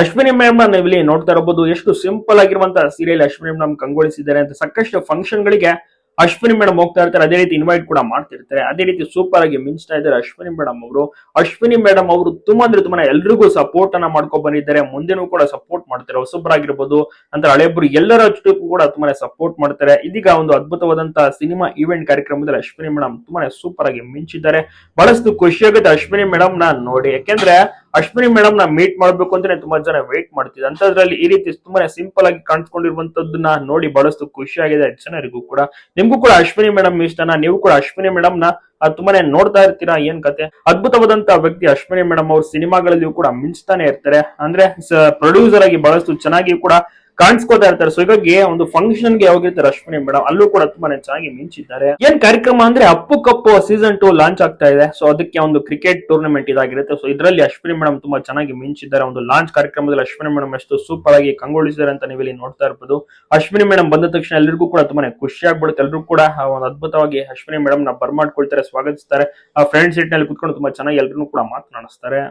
Ashwini madam ನಾವು ನೋಡ್ತಾ ಇರಬಹುದು. ಎಷ್ಟು ಸಿಂಪಲ್ ಆಗಿರುವಂತಹ ಸೀರಿಯಲ್ ಅಶ್ವಿನಿ ಮೇಡಮ್ ಕಂಗೊಳಿಸಿದ್ದಾರೆ ಅಂತ ಸಾಕಷ್ಟು ಫಂಕ್ಷನ್ ಗಳಿಗೆ ಅಶ್ವಿನಿ ಮೇಡಮ್ ಹೋಗ್ತಾ ಇರ್ತಾರೆ. ಅದೇ ರೀತಿ ಇನ್ವೈಟ್ ಕೂಡ ಮಾಡ್ತಿರ್ತಾರೆ. ಅದೇ ರೀತಿ ಸೂಪರ್ ಆಗಿ ಮಿಂಚ್ತಾ ಇದ್ದಾರೆ ಅಶ್ವಿನಿ ಮೇಡಮ್ ಅವರು. ಅಶ್ವಿನಿ ಮೇಡಮ್ ಅವರು ತುಂಬಾ ಅಂದ್ರೆ ತುಂಬಾ ಎಲ್ರಿಗೂ ಸಪೋರ್ಟ್ ಅನ್ನ ಮಾಡ್ಕೊಂಡ್ ಬಂದಿದ್ದಾರೆ. ಮುಂದೆನೂ ಕೂಡ ಸಪೋರ್ಟ್ ಮಾಡ್ತಾರೆ. ಹೊಸಬ್ರಾಗಿರ್ಬೋದು. ನಂತರ ಹಳೆಬ್ರು ಎಲ್ಲರ ಜೊತೆಗೂ ಕೂಡ ತುಂಬಾನೇ ಸಪೋರ್ಟ್ ಮಾಡ್ತಾರೆ. ಇದೀಗ ಒಂದು ಅದ್ಭುತವಾದಂತಹ ಸಿನಿಮಾ ಈವೆಂಟ್ ಕಾರ್ಯಕ್ರಮದಲ್ಲಿ ಅಶ್ವಿನಿ ಮೇಡಮ್ ತುಂಬಾನೇ ಸೂಪರ್ ಆಗಿ ಮಿಂಚಿದ್ದಾರೆ. ಬಹಳಷ್ಟು ಖುಷಿಯಾಗುತ್ತೆ ಅಶ್ವಿನಿ ಮೇಡಮ್ ನೋಡಿ. ಯಾಕೆಂದ್ರೆ ಅಶ್ವಿನಿ ಮೇಡಮ್ನ ಮೀಟ್ ಮಾಡ್ಬೇಕು ಅಂತಾನೆ ತುಂಬಾ ಜನ ವೇಟ್ ಮಾಡ್ತಿದ್ದೆ ಅಂತದ್ರಲ್ಲಿ ಈ ರೀತಿ ತುಂಬಾ ಸಿಂಪಲ್ ಆಗಿ ಕಾಣಿಸ್ಕೊಂಡಿರುವಂತದ್ದನ್ನ ನೋಡಿ ಬಹಳಷ್ಟು ಖುಷಿಯಾಗಿದೆ ಜನರಿಗೂ ಕೂಡ. ನಿಮ್ಗೂ ಕೂಡ ಅಶ್ವಿನಿ ಮೇಡಮ್ ಇಷ್ಟನ ನೀವು ಕೂಡ ಅಶ್ವಿನಿ ಮೇಡಮ್ನ ತುಂಬಾನೇ ನೋಡ್ತಾ ಇರ್ತೀರಾ, ಏನ್ ಕತೆ? ಅದ್ಭುತವಾದಂತ ವ್ಯಕ್ತಿ ಅಶ್ವಿನಿ ಮೇಡಮ್ ಅವ್ರ ಸಿನಿಮಾಗಳಲ್ಲಿಯೂ ಕೂಡ ಮಿಂಚ್ತಾನೆ ಇರ್ತಾರೆ. ಅಂದ್ರೆ ಪ್ರೊಡ್ಯೂಸರ್ ಆಗಿ ಬಹಳಷ್ಟು ಚೆನ್ನಾಗಿ ಕೂಡ ಕಾಣಿಸ್ಕೋತಾ ಇರ್ತಾರೆ. ಸೊ ಹೀಗಾಗಿ ಒಂದು ಫಂಕ್ಷನ್ಗೆ ಹೋಗಿರ್ತಾರೆ ಅಶ್ವಿನಿ ಮೇಡಮ್ ಅಲ್ಲೂ ಕೂಡ ತುಂಬಾನೇ ಚೆನ್ನಾಗಿ ಮಿಂಚಿದ್ದಾರೆ. ಏನ್ ಕಾರ್ಯಕ್ರಮ ಅಂದ್ರೆ Appu cup season two launch ಆಗ್ತಾ ಇದೆ. ಸೊ ಅದಕ್ಕೆ ಒಂದು ಕ್ರಿಕೆಟ್ ಟೂರ್ನಮೆಂಟ್ ಇದಾಗಿರುತ್ತೆ. ಸೊ ಇದರಲ್ಲಿ ಅಶ್ವಿನಿ ಮೇಡಮ್ ತುಂಬಾ ಚೆನ್ನಾಗಿ ಮಿಂಚಿದ್ದಾರೆ. ಒಂದು ಲಾಂಚ್ ಕಾರ್ಯಕ್ರಮದಲ್ಲಿ ಅಶ್ವಿನಿ ಮೇಡಮ್ ಎಷ್ಟು ಸೂಪರ್ ಆಗಿ ಕಂಗೊಳಿಸಿದ್ದಾರೆ ಅಂತ ನೀವು ಇಲ್ಲಿ ನೋಡ್ತಾ ಇರ್ಬೋದು. ಅಶ್ವಿನಿ ಮೇಡಮ್ ಬಂದ ತಕ್ಷಣ ಎಲ್ಲರಿಗೂ ಕೂಡ ತುಂಬಾನೇ ಖುಷಿ ಆಗ್ಬಿಡುತ್ತೆ. ಎಲ್ಲರೂ ಕೂಡ ಒಂದು ಅದ್ಭುತವಾಗಿ ಅಶ್ವಿನಿ ಮೇಡಮ್ನ ಬರ್ಮಾಡ್ಕೊಳ್ತಾರೆ, ಸ್ವಾಗತಿಸ್ತಾರೆ. ಆ ಫ್ರೆಂಡ್ ಸೀಟ್ನಲ್ಲಿ ಕುತ್ಕೊಂಡು ತುಂಬಾ ಚೆನ್ನಾಗಿ ಎಲ್ಲರೂ ಕೂಡ ಮಾತನಾಡಿಸ್ತಾರೆ.